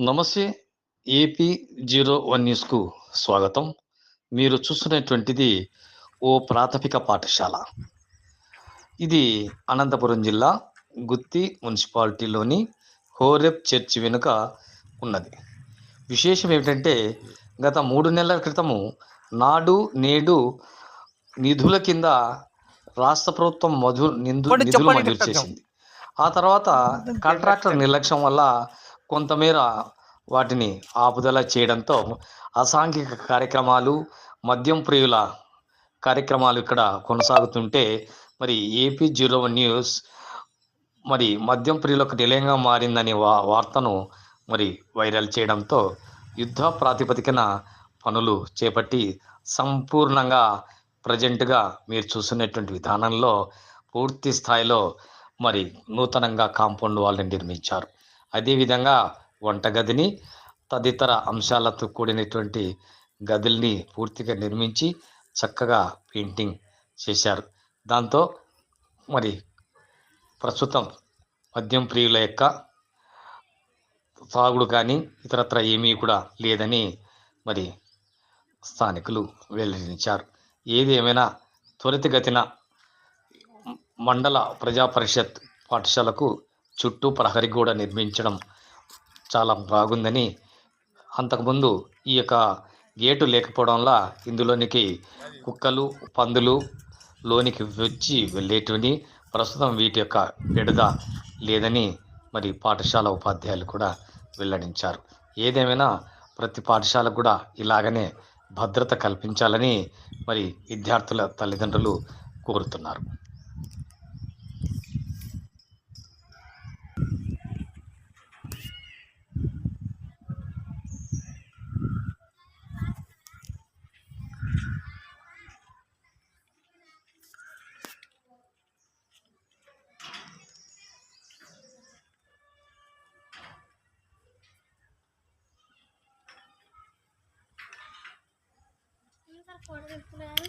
నమస్తే AP zero one న్యూస్కు స్వాగతం. మీరు చూస్తున్నటువంటిది ఓ ప్రాథమిక పాఠశాల. ఇది అనంతపురం జిల్లా గుత్తి మున్సిపాలిటీలోని హోరెప్ చర్చ్ వెనుక ఉన్నది. విశేషం ఏమిటంటే గత మూడు నెలల క్రితము నాడు నేడు నిధుల కింద రాష్ట్ర ప్రభుత్వం మధు నిధులు మంజూరు. చేసింది. ఆ తర్వాత కాంట్రాక్టర్ నిర్లక్ష్యం వల్ల కొంతమేర వాటిని ఆపుదల చేయడంతో అసాంఘిక కార్యక్రమాలు మద్యం ప్రియుల కార్యక్రమాలు ఇక్కడ కొనసాగుతుంటే మరి ఏపీ జీరో వన్ న్యూస్ మరి మద్యం ప్రియులకు నిలయంగా మారిందనే వా వార్తను మరి వైరల్ చేయడంతో యుద్ధ ప్రాతిపదికన పనులు చేపట్టి సంపూర్ణంగా ప్రజెంట్గా మీరు చూస్తున్నటువంటి విధానంలో పూర్తి స్థాయిలో మరి నూతనంగా కాంపౌండ్ వాళ్ళని నిర్మించారు. అదేవిధంగా వంటగదిని తదితర అంశాలతో కూడినటువంటి గదుల్ని పూర్తిగా నిర్మించి చక్కగా పెయింటింగ్ చేశారు. దాంతో మరి ప్రస్తుతం మద్యం ప్రియుల యొక్క సాగుడు కానీ ఇతరత్ర ఏమీ కూడా లేదని మరి స్థానికులు వెల్లడించారు. ఏది ఏమైనా త్వరితగతిన మండల ప్రజా పరిషత్ పాఠశాలకు చుట్టూ ప్రహరీ గోడ నిర్మించడం చాలా బాగుందని అంతకుముందు ఈ యొక్క గేటు లేకపోవడం వల్ల ఇందులోనికి కుక్కలు పందులు లోనికి వచ్చి వెళ్ళేటివని ప్రస్తుతం వీటి యొక్క విడద లేదని మరి పాఠశాల ఉపాధ్యాయులు కూడా వెల్లడించారు. ఏదేమైనా ప్రతి పాఠశాలకు కూడా ఇలాగనే భద్రత కల్పించాలని మరి విద్యార్థుల తల్లిదండ్రులు కోరుతున్నారు. ఫోటో తీసుకున్నాను